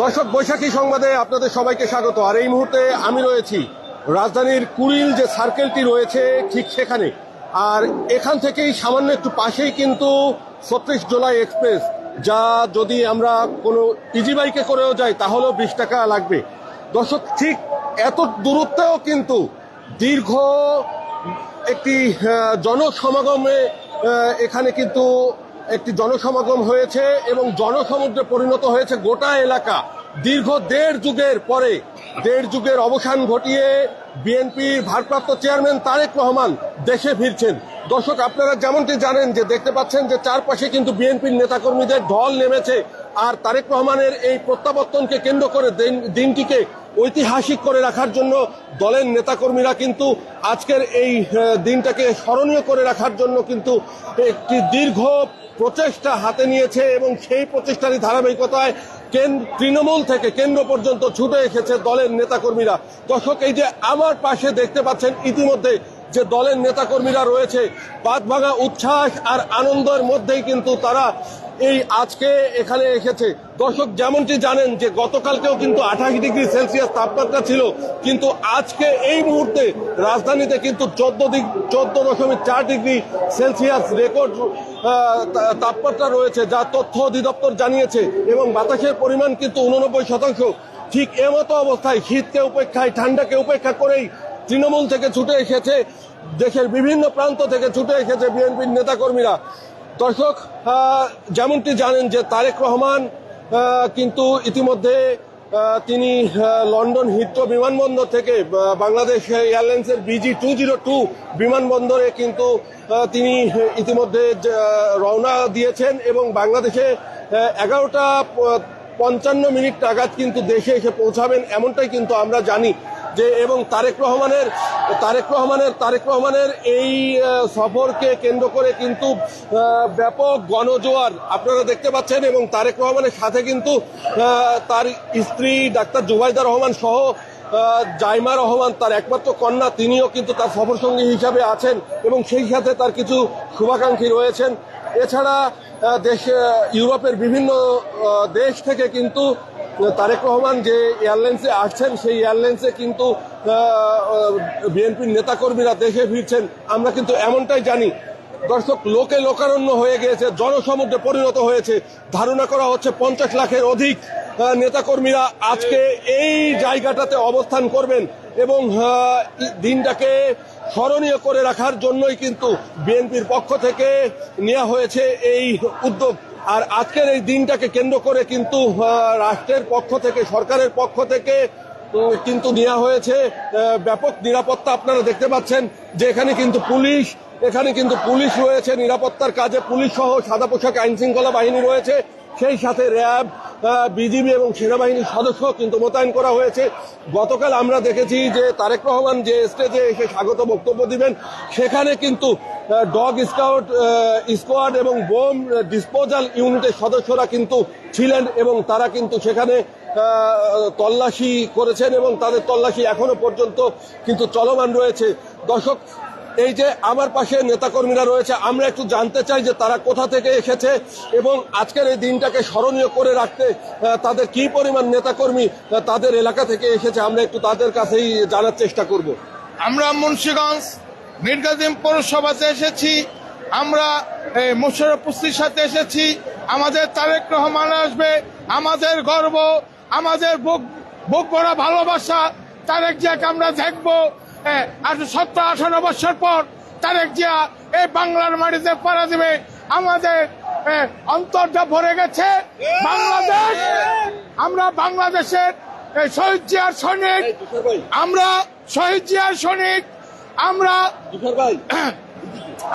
দর্শক, বৈশাখী সংবাদে আপনাদের সবাইকে স্বাগত। আর এই মুহূর্তে আমি রয়েছি রাজধানীর কুড়িল যে সার্কেলটি রয়েছে, ঠিক সেখানে। আর এখান থেকেই সামান্য একটু পাশেই কিন্তু ছত্রিশ জুলাই এক্সপ্রেস, যা যদি আমরা কোনো ইজি বাইকে করেও যাই, তাহলেও বিশ টাকা লাগবে। দর্শক, ঠিক এত দূরত্বেও কিন্তু দীর্ঘ একটি জনসমাগমে এখানে কিন্তু একটি জনসমাগম হয়েছে এবং জনসমুদ্রে পরিণত হয়েছে গোটা এলাকা। দীর্ঘ দেড় যুগের পরে, দেড় যুগের অবসান ঘটিয়ে বিএনপির ভারপ্রাপ্ত চেয়ারম্যান তারেক রহমান দেশে ফিরছেন। দর্শক, আপনারা যেমনটি জানেন যে দেখতে পাচ্ছেন যে চারপাশে কিন্তু বিএনপির নেতাকর্মীদের ঢল নেমেছে। আর তারেক রহমানের এই প্রত্যাবর্তনকে কেন্দ্র করে দিন- দিনটিকে ঐতিহাসিক করে রাখার জন্য দলের নেতাকর্মীরা কিন্তু আজকের এই দিনটাকে স্মরণীয় করে রাখার জন্য কিন্তু একটি দীর্ঘ প্রচেষ্টা হাতে নিয়েছে এবং সেই প্রচেষ্টারই ধারাবাহিকতায় তৃণমূল থেকে কেন্দ্র পর্যন্ত ছুটে এসেছে দলের নেতাকর্মীরা। দর্শক, এই যে আমার পাশে দেখতে পাচ্ছেন, ইতিমধ্যে যে দলের নেতাকর্মীরা রয়েছে বাদ ভাঙা উচ্ছ্বাস আর আনন্দের মধ্যেই কিন্তু তারা এই আজকে এখানে এসেছে। দর্শক যেমনটি জানেন যে গতকালকেও কিন্তু আঠাশ ডিগ্রি সেলসিয়াস তাপমাত্রা ছিল, কিন্তু আজকে এই মুহূর্তে রাজধানীতে কিন্তু চোদ্দ দিক, চোদ্দ দশমিক চার ডিগ্রি সেলসিয়াস রেকর্ড তাপমাত্রা রয়েছে, যা তথ্য অধিদপ্তর জানিয়েছে এবং বাতাসের পরিমাণ কিন্তু উননব্বই শতাংশ। ঠিক এমতো অবস্থায় শীতকে উপেক্ষায়, ঠান্ডাকে উপেক্ষা করেই তৃণমূল থেকে ছুটে এসেছে, দেশের বিভিন্ন প্রান্ত থেকে ছুটে এসেছে বিএনপির নেতাকর্মীরা। দর্শক যেমনটি জানেন যে তারেক রহমান কিন্তু ইতিমধ্যে তিনি লন্ডন হিথ্রো বিমানবন্দর থেকে বাংলাদেশ এয়ারলাইন্সের বিজি টু জিরো টু বিমানবন্দরে কিন্তু তিনি ইতিমধ্যে রওনা দিয়েছেন এবং বাংলাদেশে এগারোটা পঞ্চান্ন মিনিট নাগাদ কিন্তু দেশে এসে পৌঁছাবেন, এমনটাই কিন্তু আমরা জানি। যে এবং তারেক রহমানের তারেক রহমানের তারেক রহমানের এই সফরকে কেন্দ্র করে কিন্তু ব্যাপক গণজোয়ার আপনারা দেখতে পাচ্ছেন এবং তারেক রহমানের সাথে কিন্তু তার স্ত্রী ডাক্তার জুবাইদা রহমান সহ জাইমা রহমান, তার একমাত্র কন্যা, তিনিও কিন্তু তার সফর সঙ্গী হিসাবে আছেন এবং সেই সাথে তার কিছু শুভাকাঙ্ক্ষী রয়েছেন। এছাড়া দেশ ইউরোপের বিভিন্ন দেশ থেকে কিন্তু তারেক রহমান যে এয়ারলাইন্সে আসছেন, সেই এয়ারলাইন্সে কিন্তু বিএনপির নেতাকর্মীরা দেশে ফিরছেন। আমরা কিন্তু এমনটাই জানি। দর্শক, লোকে লোকারণ্য হয়ে গিয়েছে, জনসমুদ্রে পরিণত হয়েছে। ধারণা করা হচ্ছে পঞ্চাশ লাখের অধিক নেতাকর্মীরা আজকে এই জায়গাটাতে অবস্থান করবেন এবং দিনটাকে স্মরণীয় করে রাখার জন্যই কিন্তু বিএনপির পক্ষ থেকে নেওয়া হয়েছে এই উদ্যোগ। আর আজকের এই দিনটাকে কেন্দ্র করে কিন্তু রাষ্ট্রের পক্ষ থেকে, সরকারের পক্ষ থেকে কিন্তু নেওয়া হয়েছে ব্যাপক নিরাপত্তা আপনারা দেখতে পাচ্ছেন যে এখানে কিন্তু পুলিশ, এখানে কিন্তু পুলিশ রয়েছে নিরাপত্তার কাজে। পুলিশ সহ সাদা পোশাক আইন শৃঙ্খলা বাহিনী রয়েছে। সেই সাথে র্যাব বিজিবি এবং সেনাবাহিনীর সদস্য কিন্তু মোতায়েন করা হয়েছে। গতকাল আমরা দেখেছি যে তারেক রহমান যে স্টেজে এসে স্বাগত বক্তব্য দিবেন, সেখানে কিন্তু ডগ স্কাউট স্কোয়াড এবং বোম ডিসপোজাল ইউনিটের সদস্যরা কিন্তু ছিলেন এবং তারা কিন্তু সেখানে তল্লাশি করেছেন এবং তাদের তল্লাশি এখনও পর্যন্ত কিন্তু চলমান রয়েছে। দর্শক এই যে আমার পাশে নেতাকর্মীরা রয়েছে আমরা একটু জানতে চাই যে তারা কোথা থেকে এসেছে এবং আজকের এই দিনটাকে স্মরণীয় করে রাখতে তাদের কি পরিমাণ নেতাকর্মী তাদের এলাকা থেকে এসেছে আমরা একটু তাদের কাছেই জানার চেষ্টা করব। আমরা মুন্সীগঞ্জ মির্গাজিম পৌরসভাতে এসেছি আমরা এই, পুস্তির সাথে এসেছি আমাদের তারেক রহমান আসবে আমাদের গর্ব আমাদের বুক বুক ভরা ভালোবাসা তারেক জিয়াকে আমরা দেখব। সত্তর আঠারো বছর পর তারেক জিয়া এই বাংলার মাটিতে পাড়া দেবে। আমাদের অন্তরটা ভরে গেছে। বাংলাদেশ আমরা বাংলাদেশের এই শহীদ জিয়ার সৈনিক। আমরা শহীদ জিয়ার সৈনিক। আমরা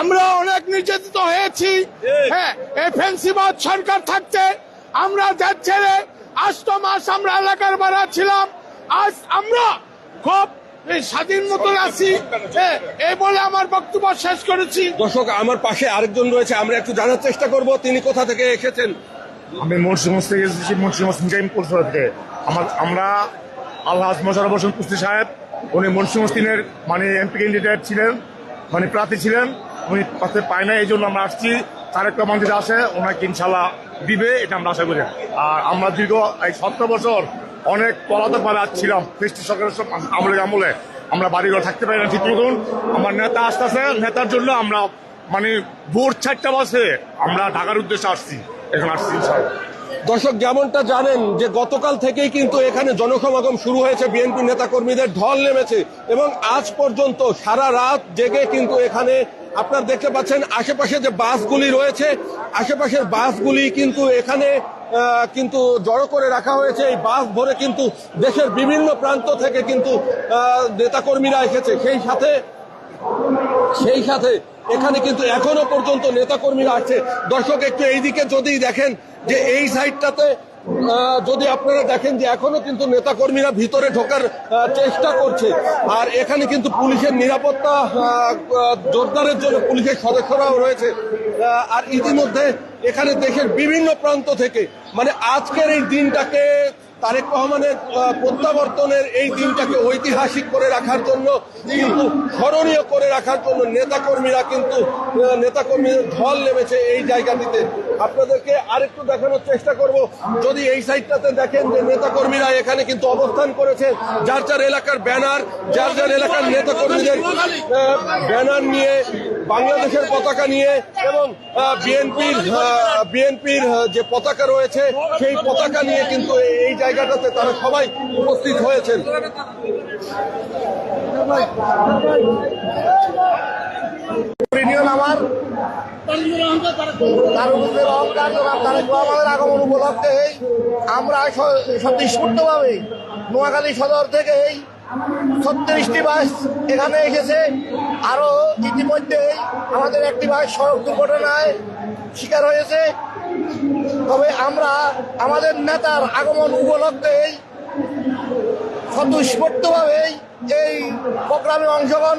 আমরা অনেক নির্যাতিত হয়েছি। হ্যাঁ এই ফেন্সিবাদ সরকার থাকতে আমরা দেশ ছেড়ে আষ্ট মাস আমরা এলাকার বাড়া ছিলাম। আজ আমরা খুব স্বাধীন মতন আছি। হ্যাঁ, এই বলে আমার বক্তব্য শেষ করেছি। দর্শক আমার পাশে আরেকজন রয়েছে আমরা একটু জানার চেষ্টা করব তিনি কোথা থেকে এসেছেন? আমি মুন্সিগঞ্জ থেকে এসেছি মুন্সিগঞ্জ মিজাইম পৌরসভা থেকে। আমার আমরা আল্লাহ মোশারফ হোসেন কুস্তি সাহেব উনি মুন্সিগঞ্জ তিনের মানে এমপি ক্যান্ডিডেট ছিলেন মানে প্রার্থী ছিলেন। উনি পাশে পায় না এই জন্য আমরা আসছি। তারেক রহমান যদি আসে ওনাকে ইনশাল্লাহ দিবে এটা আমরা আশা করি। আর আমরা দীর্ঘ এই সতেরো বছর অনেক পলাতক ভাবে ছিলাম খ্রিস্টি সরকারের সব আমলে আমলে। আমরা বাড়িঘর থাকতে পারি না ঠিক মতন। আমার নেতা আসতেছে, নেতার জন্য আমরা মানে ভোর চারটা বাজে। আমরা ঢাকার উদ্দেশ্যে আসছি, এখন আসছি দর্শক, যেমনটা জানেন যে গতকাল থেকেই কিন্তু এখানে জনসমাগম শুরু হয়েছে, বিএনপি নেতাকর্মীদের ঢল নেমেছে এবং আজ পর্যন্ত সারা রাত জেগে কিন্তু এখানে আপনার দেখতে পাচ্ছেন, আশেপাশে যে বাসগুলি রয়েছে, আশেপাশের বাসগুলি কিন্তু এখানে কিন্তু জড়ো করে রাখা হয়েছে। এই বাস ভরে কিন্তু দেশের বিভিন্ন প্রান্ত থেকে কিন্তু নেতাকর্মীরা এসেছে। সেই সাথে সেই সাথে এখানে কিন্তু এখনও পর্যন্ত নেতাকর্মীরা আছে। দর্শক, একটু এইদিকে যদি দেখেন যে এই সাইডটাতে যদি আপনারা দেখেন যে এখনও কিন্তু নেতাকর্মীরা ভিতরে ঢোকার চেষ্টা করছে। আর এখানে কিন্তু পুলিশের নিরাপত্তা জোরদারের জন্য পুলিশের সদস্যরাও রয়েছে। আর ইতিমধ্যে এখানে দেশের বিভিন্ন প্রান্ত থেকে মানে আজকের এই দিনটাকে তারেক রহমানের প্রত্যাবর্তনের এই দিনটাকে ঐতিহাসিক করে রাখার জন্য, কিন্তু স্মরণীয় করে রাখার জন্য নেতাকর্মীরা কিন্তু নেতাকর্মীদের ঢল নেমেছে এই জায়গাটিতে। আপনাদেরকে আরেকটু দেখানোর চেষ্টা করব। যদি এই সাইডটাতে দেখেন যে নেতাকর্মীরা এখানে কিন্তু অবস্থান করেছে, যার যার এলাকার ব্যানার, যার যার এলাকার নেতাকর্মীদের ব্যানার নিয়ে, বাংলাদেশের পতাকা নিয়ে এবং বিএনপির বিএনপির যে পতাকা রয়েছে, সেই পতাকা নিয়ে কিন্তু এই জায়গাটাতে তারা সবাই উপস্থিত হয়েছেন। আমার আগমন আমরা স্বতঃস্ফূর্তভাবে নোয়াখালী সদর থেকে ছত্রিশটি বাস এখানে এসেছে। আরও ইতিমধ্যেই আমাদের একটি বাস সড়ক দুর্ঘটনায় শিকার হয়েছে। তবে আমরা আমাদের নেতার আগমন উপলক্ষেই স্বতঃস্ফূর্তভাবেই এই প্রোগ্রামে অংশগ্রহণ